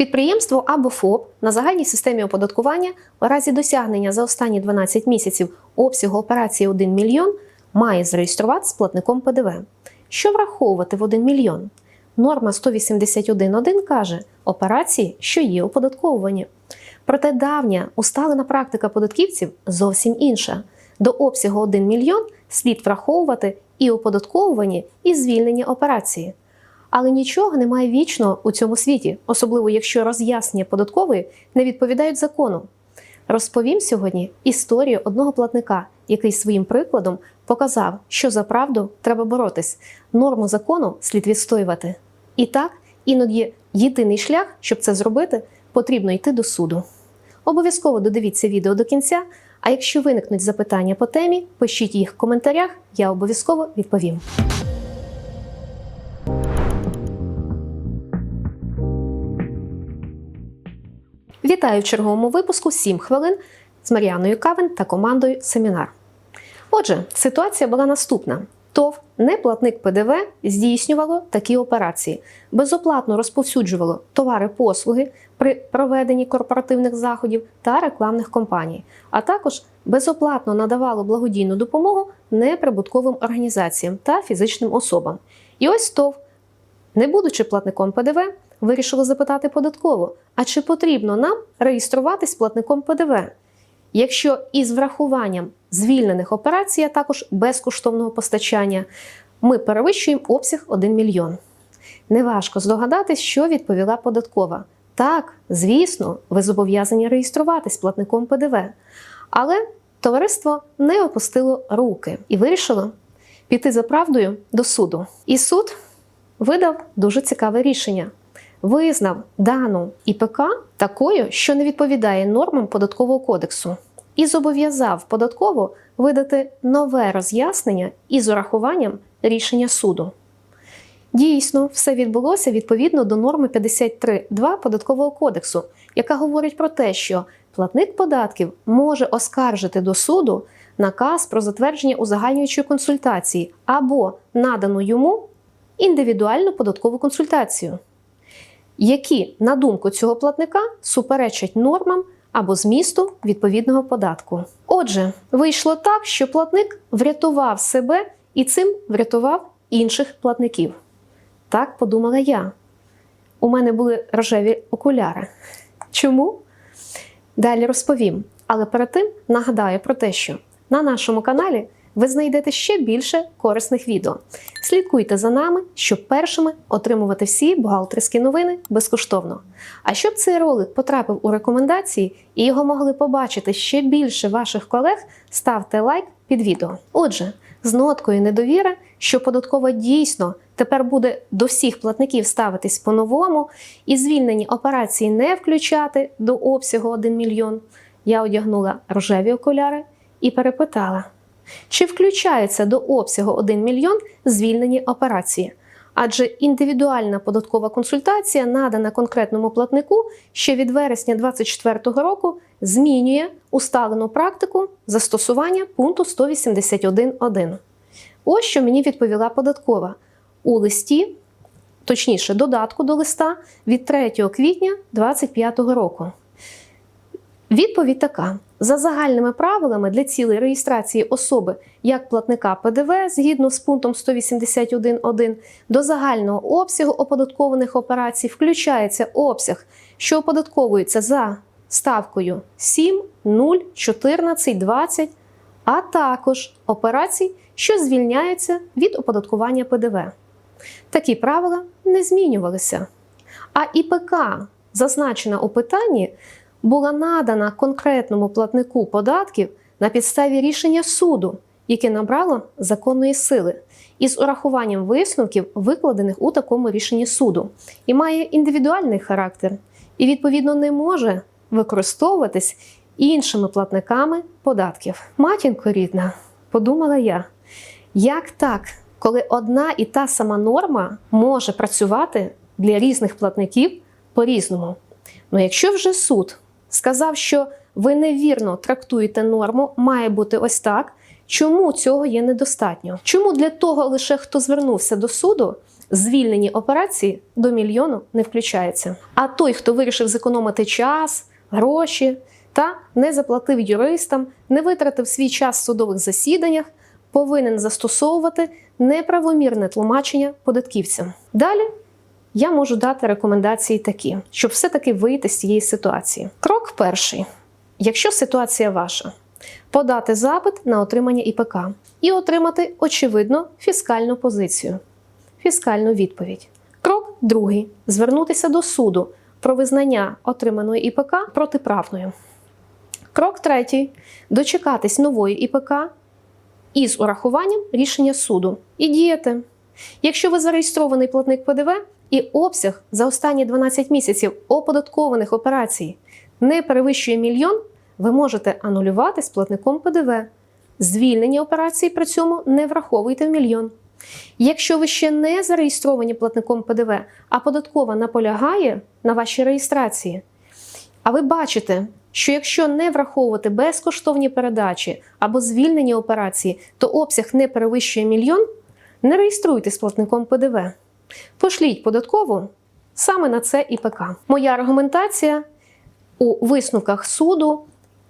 Підприємство або ФОП на загальній системі оподаткування у разі досягнення за останні 12 місяців обсягу операції 1 мільйон має зареєструватися платником ПДВ. Що враховувати в 1 мільйон? Норма 181.1 каже операції, що є оподатковувані. Проте давня усталена практика податківців зовсім інша. До обсягу 1 мільйон слід враховувати і оподатковувані, і звільнені операції. Але нічого немає вічного у цьому світі, особливо якщо роз'яснення податкової не відповідають закону. Розповім сьогодні історію одного платника, який своїм прикладом показав, що за правду треба боротись, норму закону слід відстоювати. І так, іноді єдиний шлях, щоб це зробити, потрібно йти до суду. Обов'язково додивіться відео до кінця. А якщо виникнуть запитання по темі, пишіть їх в коментарях, я обов'язково відповім. Вітаю в черговому випуску 7 хвилин з Мар'яною Кавен та командою Семінар. Отже, ситуація була наступна: ТОВ неплатник ПДВ здійснювало такі операції, безоплатно розповсюджувало товари-послуги при проведенні корпоративних заходів та рекламних кампаній, а також безоплатно надавало благодійну допомогу неприбутковим організаціям та фізичним особам. І ось ТОВ, не будучи платником ПДВ, вирішили запитати податково, а чи потрібно нам реєструватись платником ПДВ? Якщо із врахуванням звільнених операцій, а також безкоштовного постачання, ми перевищуємо обсяг 1 мільйон. Неважко здогадатись, що відповіла податкова. Так, звісно, ви зобов'язані реєструватись платником ПДВ. Але товариство не опустило руки і вирішило піти за правдою до суду. І суд видав дуже цікаве рішення. Визнав дану ІПК такою, що не відповідає нормам податкового кодексу, і зобов'язав податково видати нове роз'яснення із урахуванням рішення суду. Дійсно, все відбулося відповідно до норми 53.2 податкового кодексу, яка говорить про те, що платник податків може оскаржити до суду наказ про затвердження узагальнюючої консультації або надану йому індивідуальну податкову консультацію які, на думку цього платника, суперечать нормам або змісту відповідного податку. Отже, вийшло так, що платник врятував себе і цим врятував інших платників. Так подумала я. У мене були рожеві окуляри. Чому? Далі розповім. Але перед тим нагадаю про те, що на нашому каналі ви знайдете ще більше корисних відео. Слідкуйте за нами, щоб першими отримувати всі бухгалтерські новини безкоштовно. А щоб цей ролик потрапив у рекомендації і його могли побачити ще більше ваших колег, ставте лайк під відео. Отже, з ноткою недовіри, що податкова дійсно тепер буде до всіх платників ставитись по-новому і звільнені операції не включати до обсягу 1 мільйон, я одягнула рожеві окуляри і перепитала. Чи включається до обсягу 1 мільйон звільнені операції? Адже індивідуальна податкова консультація, надана конкретному платнику, ще від вересня 2024 року змінює усталену практику застосування пункту 181.1. Ось що мені відповіла податкова у листі, точніше, додатку до листа від 3 квітня 2025 року. Відповідь така: за загальними правилами для цілей реєстрації особи як платника ПДВ згідно з пунктом 181.1 до загального обсягу оподаткованих операцій включається обсяг, що оподатковується за ставкою 7, 0, 14, 20, а також операцій, що звільняються від оподаткування ПДВ. Такі правила не змінювалися. А ІПК, зазначена у питанні, була надана конкретному платнику податків на підставі рішення суду, яке набрало законної сили, із урахуванням висновків, викладених у такому рішенні суду, і має індивідуальний характер, і, відповідно, не може використовуватись іншими платниками податків. Матінко рідна, подумала я, як так, коли одна і та сама норма може працювати для різних платників по-різному? Ну, якщо вже суд сказав, що ви невірно трактуєте норму, має бути ось так. Чому цього є недостатньо? Чому для того лише хто звернувся до суду, звільнені операції до мільйону не включаються. А той, хто вирішив зекономити час, гроші та не заплатив юристам, не витратив свій час в судових засіданнях, повинен застосовувати неправомірне тлумачення податківцям. Далі я можу дати рекомендації такі, щоб все-таки вийти з цієї ситуації. Крок перший: якщо ситуація ваша, подати запит на отримання ІПК і отримати очевидно фіскальну позицію, фіскальну відповідь. Крок другий звернутися до суду про визнання отриманої ІПК протиправною. Крок третій дочекатись нової ІПК із урахуванням рішення суду і діяти. Якщо ви зареєстрований платник ПДВ і обсяг за останні 12 місяців оподаткованих операцій не перевищує мільйон, ви можете анулювати з платником ПДВ. Звільнені операції при цьому не враховуйте в мільйон. Якщо ви ще не зареєстровані платником ПДВ, а податкова наполягає на вашій реєстрації, а ви бачите, що якщо не враховувати безкоштовні передачі або звільнені операції, то обсяг не перевищує мільйон, не реєструйте з платником ПДВ. Пошліть податкову саме на це ІПК. Моя аргументація у висновках суду,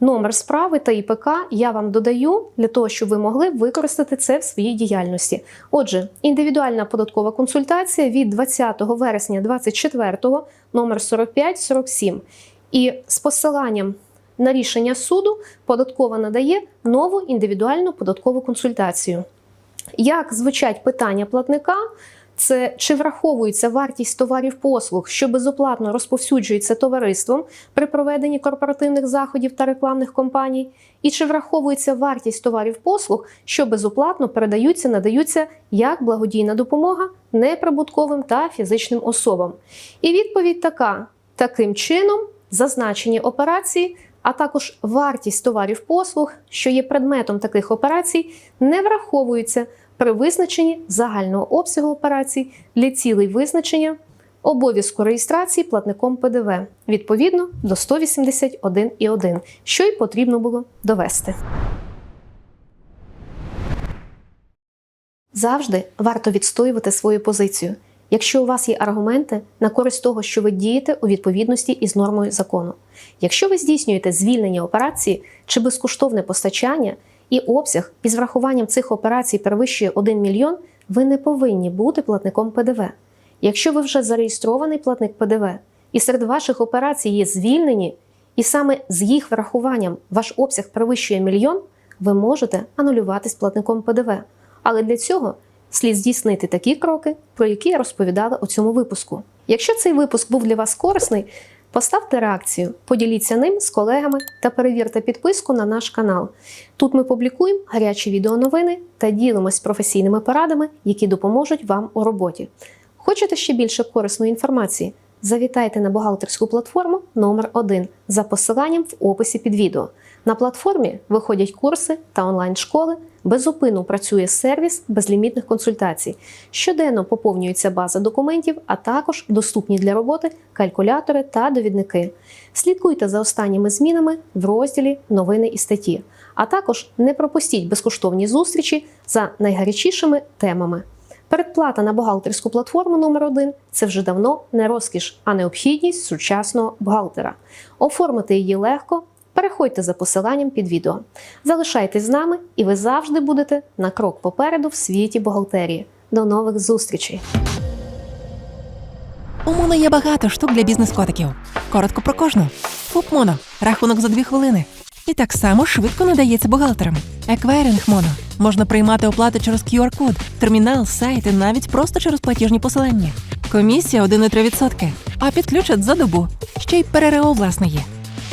номер справи та ІПК я вам додаю для того, щоб ви могли використати це в своїй діяльності. Отже, індивідуальна податкова консультація від 20 вересня 2024, номер 4547. І з посиланням на рішення суду податкова надає нову індивідуальну податкову консультацію. Як звучать питання платника? Це чи враховується вартість товарів послуг, що безоплатно розповсюджується товариством при проведенні корпоративних заходів та рекламних кампаній, і чи враховується вартість товарів послуг, що безоплатно передаються, надаються як благодійна допомога неприбутковим та фізичним особам. І відповідь така: таким чином, зазначені операції, а також вартість товарів послуг, що є предметом таких операцій, не враховуються при визначенні загального обсягу операцій для цілей визначення обов'язку реєстрації платником ПДВ відповідно до 181.1, що й потрібно було довести. Завжди варто відстоювати свою позицію. Якщо у вас є аргументи на користь того, що ви дієте у відповідності із нормою закону. Якщо ви здійснюєте звільнення операції чи безкоштовне постачання, і обсяг із врахуванням цих операцій перевищує 1 мільйон, ви не повинні бути платником ПДВ. Якщо ви вже зареєстрований платник ПДВ, і серед ваших операцій є звільнені, і саме з їх врахуванням ваш обсяг перевищує мільйон, ви можете анулюватись платником ПДВ. Але для цього слід здійснити такі кроки, про які я розповідала у цьому випуску. Якщо цей випуск був для вас корисний, Поставте реакцію, поділіться ним з колегами та перевірте підписку на наш канал. Тут ми публікуємо гарячі відеоновини та ділимось професійними порадами, які допоможуть вам у роботі. Хочете ще більше корисної інформації? Завітайте на бухгалтерську платформу номер 1 за посиланням в описі під відео. На платформі виходять курси та онлайн-школи. Безупинно працює сервіс безлімітних консультацій. Щоденно поповнюється база документів, а також доступні для роботи калькулятори та довідники. Слідкуйте за останніми змінами в розділі Новини і статті. А також не пропустіть безкоштовні зустрічі за найгарячішими темами. Передплата на бухгалтерську платформу номер 1 це вже давно не розкіш, а необхідність сучасного бухгалтера. Оформити її легко. Переходьте за посиланням під відео. Залишайтесь з нами, і ви завжди будете на крок попереду в світі бухгалтерії. До нових зустрічей! У Моно є багато штук для бізнес-котиків. Коротко про кожну. ФУП Моно. Рахунок за дві хвилини. І так само швидко надається бухгалтерам. Еквайринг Моно. Можна приймати оплати через QR-код, термінал, сайт і навіть просто через платіжні посилання. Комісія 1,3%. А підключать за добу. Ще й ПРРО власне є.